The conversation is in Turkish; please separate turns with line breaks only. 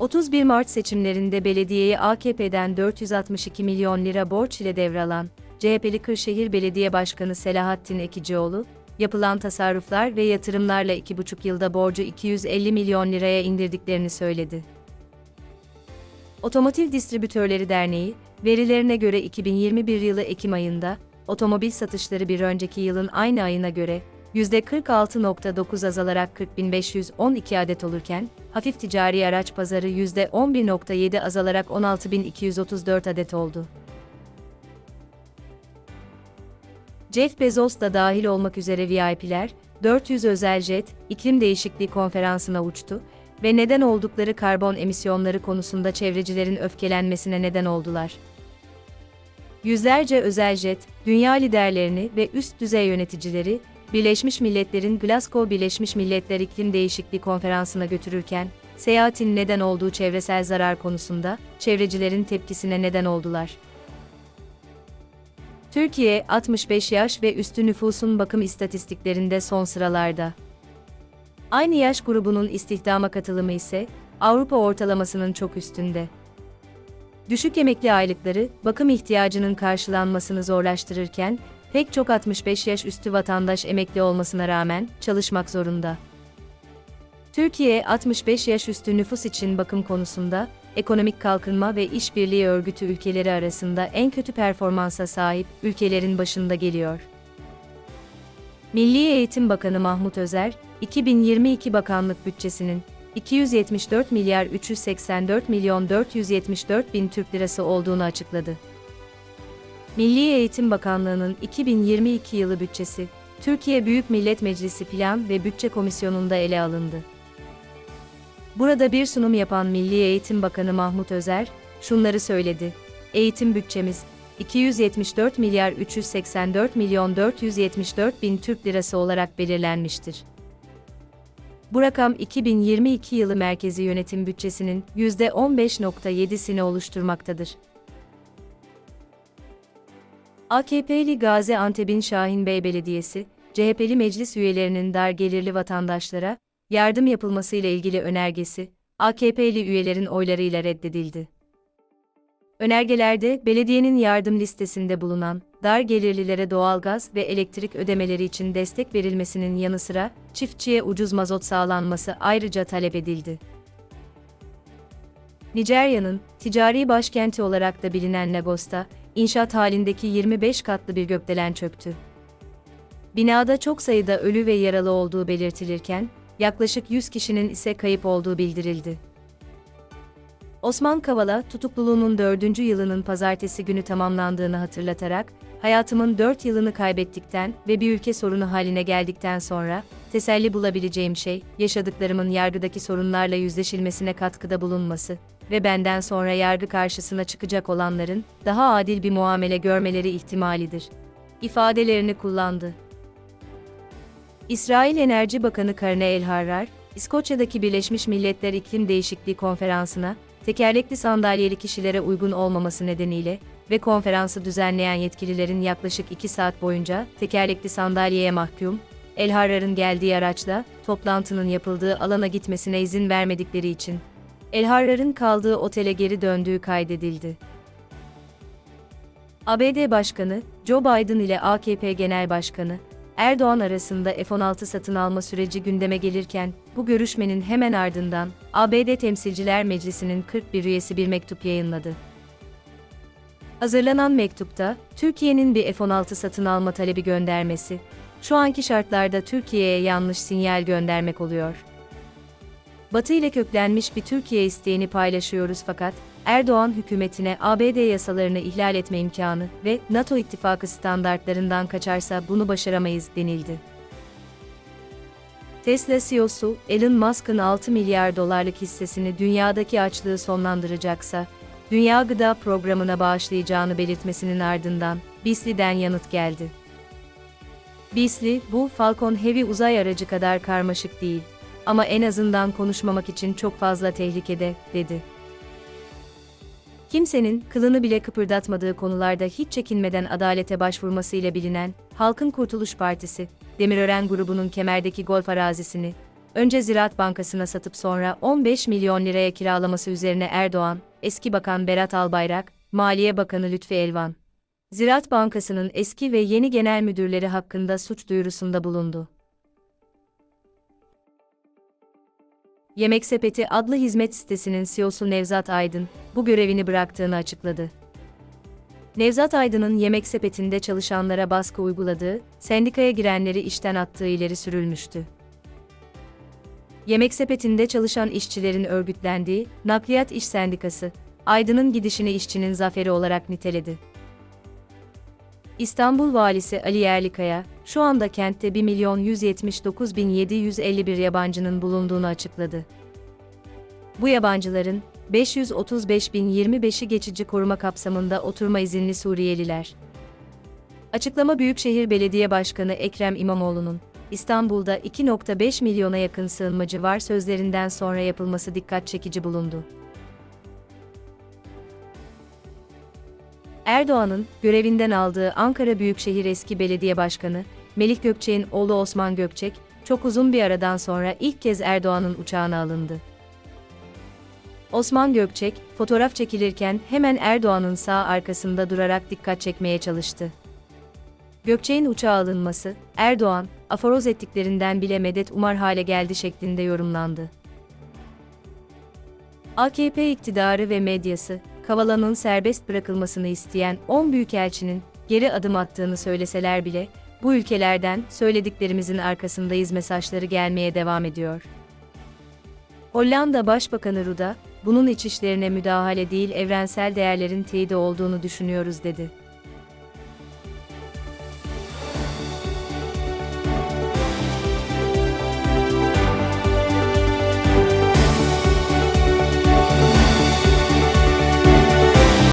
31 Mart seçimlerinde belediyeyi AKP'den 462 milyon lira borç ile devralan CHP'li Kırşehir Belediye Başkanı Selahattin Ekicioğlu, yapılan tasarruflar ve yatırımlarla 2,5 yılda borcu 250 milyon liraya indirdiklerini söyledi. Otomotiv Distribütörleri Derneği, verilerine göre 2021 yılı Ekim ayında, otomobil satışları bir önceki yılın aynı ayına göre, %46.9 azalarak 40.512 adet olurken, hafif ticari araç pazarı %11.7 azalarak 16.234 adet oldu. Jeff Bezos da dahil olmak üzere VIP'ler, 400 özel jet, iklim değişikliği konferansına uçtu ve neden oldukları karbon emisyonları konusunda çevrecilerin öfkelenmesine neden oldular. Yüzlerce özel jet, dünya liderlerini ve üst düzey yöneticileri, Birleşmiş Milletler'in Glasgow Birleşmiş Milletler İklim Değişikliği Konferansı'na götürürken, seyahatin neden olduğu çevresel zarar konusunda, çevrecilerin tepkisine neden oldular. Türkiye, 65 yaş ve üstü nüfusun bakım istatistiklerinde son sıralarda. Aynı yaş grubunun istihdama katılımı ise, Avrupa ortalamasının çok üstünde. Düşük emekli aylıkları, bakım ihtiyacının karşılanmasını zorlaştırırken, pek çok 65 yaş üstü vatandaş emekli olmasına rağmen çalışmak zorunda. Türkiye 65 yaş üstü nüfus için bakım konusunda ekonomik kalkınma ve işbirliği örgütü ülkeleri arasında en kötü performansa sahip ülkelerin başında geliyor. Milli Eğitim Bakanı Mahmut Özer, 2022 bakanlık bütçesinin 274 milyar 384 milyon 474 bin Türk lirası olduğunu açıkladı. Milli Eğitim Bakanlığı'nın 2022 yılı bütçesi, Türkiye Büyük Millet Meclisi Plan ve Bütçe Komisyonu'nda ele alındı. Burada bir sunum yapan Milli Eğitim Bakanı Mahmut Özer, şunları söyledi. Eğitim bütçemiz, 274 milyar 384 milyon 474 bin Türk lirası olarak belirlenmiştir. Bu rakam 2022 yılı merkezi yönetim bütçesinin %15.7'sini oluşturmaktadır. AKP'li Gaziantep'in Şahinbey Belediyesi, CHP'li meclis üyelerinin dar gelirli vatandaşlara yardım yapılmasıyla ilgili önergesi, AKP'li üyelerin oylarıyla reddedildi. Önergelerde belediyenin yardım listesinde bulunan dar gelirlilere doğalgaz ve elektrik ödemeleri için destek verilmesinin yanı sıra çiftçiye ucuz mazot sağlanması ayrıca talep edildi. Nijerya'nın ticari başkenti olarak da bilinen Lagos'ta inşaat halindeki 25 katlı bir gökdelen çöktü. Binada çok sayıda ölü ve yaralı olduğu belirtilirken, yaklaşık 100 kişinin ise kayıp olduğu bildirildi. Osman Kavala, tutukluluğunun dördüncü yılının pazartesi günü tamamlandığını hatırlatarak, hayatımın dört yılını kaybettikten ve bir ülke sorunu haline geldikten sonra, teselli bulabileceğim şey, yaşadıklarımın yargıdaki sorunlarla yüzleşilmesine katkıda bulunması ve benden sonra yargı karşısına çıkacak olanların, daha adil bir muamele görmeleri ihtimalidir. ifadelerini kullandı. İsrail Enerji Bakanı Karine El-Harrar, İskoçya'daki Birleşmiş Milletler İklim Değişikliği Konferansı'na, tekerlekli sandalyeli kişilere uygun olmaması nedeniyle ve konferansı düzenleyen yetkililerin yaklaşık 2 saat boyunca tekerlekli sandalyeye mahkum, El-Harrar'ın geldiği araçla toplantının yapıldığı alana gitmesine izin vermedikleri için El-Harrar'ın kaldığı otele geri döndüğü kaydedildi. ABD Başkanı, Joe Biden ile AKP Genel Başkanı, Erdoğan arasında F-16 satın alma süreci gündeme gelirken, bu görüşmenin hemen ardından ABD Temsilciler Meclisi'nin 41 üyesi bir mektup yayınladı. Hazırlanan mektupta, Türkiye'nin bir F-16 satın alma talebi göndermesi, şu anki şartlarda Türkiye'ye yanlış sinyal göndermek oluyor. Batı ile köklenmiş bir Türkiye isteğini paylaşıyoruz fakat, Erdoğan hükümetine ABD yasalarını ihlal etme imkanı ve NATO ittifakı standartlarından kaçarsa bunu başaramayız denildi. Tesla CEO'su Elon Musk'ın 6 milyar dolarlık hissesini dünyadaki açlığı sonlandıracaksa, Dünya Gıda Programı'na bağışlayacağını belirtmesinin ardından Beasley'den yanıt geldi. Beasley, bu Falcon Heavy uzay aracı kadar karmaşık değil ama en azından konuşmamak için çok fazla tehlikede, dedi. Kimsenin kılını bile kıpırdatmadığı konularda hiç çekinmeden adalete başvurmasıyla bilinen Halkın Kurtuluş Partisi, Demirören grubunun kemerdeki golf arazisini, önce Ziraat Bankası'na satıp sonra 15 milyon liraya kiralaması üzerine Erdoğan, eski bakan Berat Albayrak, Maliye Bakanı Lütfi Elvan, Ziraat Bankası'nın eski ve yeni genel müdürleri hakkında suç duyurusunda bulundu. Yemek Sepeti adlı hizmet sitesinin CEO'su Nevzat Aydın, bu görevini bıraktığını açıkladı. Nevzat Aydın'ın Yemek Sepeti'nde çalışanlara baskı uyguladığı, sendikaya girenleri işten attığı ileri sürülmüştü. Yemek Sepeti'nde çalışan işçilerin örgütlendiği Nakliyat İş Sendikası, Aydın'ın gidişini işçinin zaferi olarak niteledi. İstanbul Valisi Ali Yerlikaya, şu anda kentte 1 milyon 179 bin 751 yabancının bulunduğunu açıkladı. Bu yabancıların 535 bin 25'i geçici koruma kapsamında oturma izinli Suriyeliler. Açıklama Büyükşehir Belediye Başkanı Ekrem İmamoğlu'nun İstanbul'da 2.5 milyona yakın sığınmacı var sözlerinden sonra yapılması dikkat çekici bulundu. Erdoğan'ın görevinden aldığı Ankara Büyükşehir Eski Belediye Başkanı Melih Gökçek'in oğlu Osman Gökçek, çok uzun bir aradan sonra ilk kez Erdoğan'ın uçağına alındı. Osman Gökçek, fotoğraf çekilirken hemen Erdoğan'ın sağ arkasında durarak dikkat çekmeye çalıştı. Gökçek'in uçağa alınması, Erdoğan, aforoz ettiklerinden bile medet umar hale geldi şeklinde yorumlandı. AKP iktidarı ve medyası, Kavala'nın serbest bırakılmasını isteyen 10 büyükelçinin geri adım attığını söyleseler bile, bu ülkelerden söylediklerimizin arkasındayız mesajları gelmeye devam ediyor. Hollanda Başbakanı Ruda, bunun iç işlerine müdahale değil evrensel değerlerin teyidi olduğunu düşünüyoruz dedi.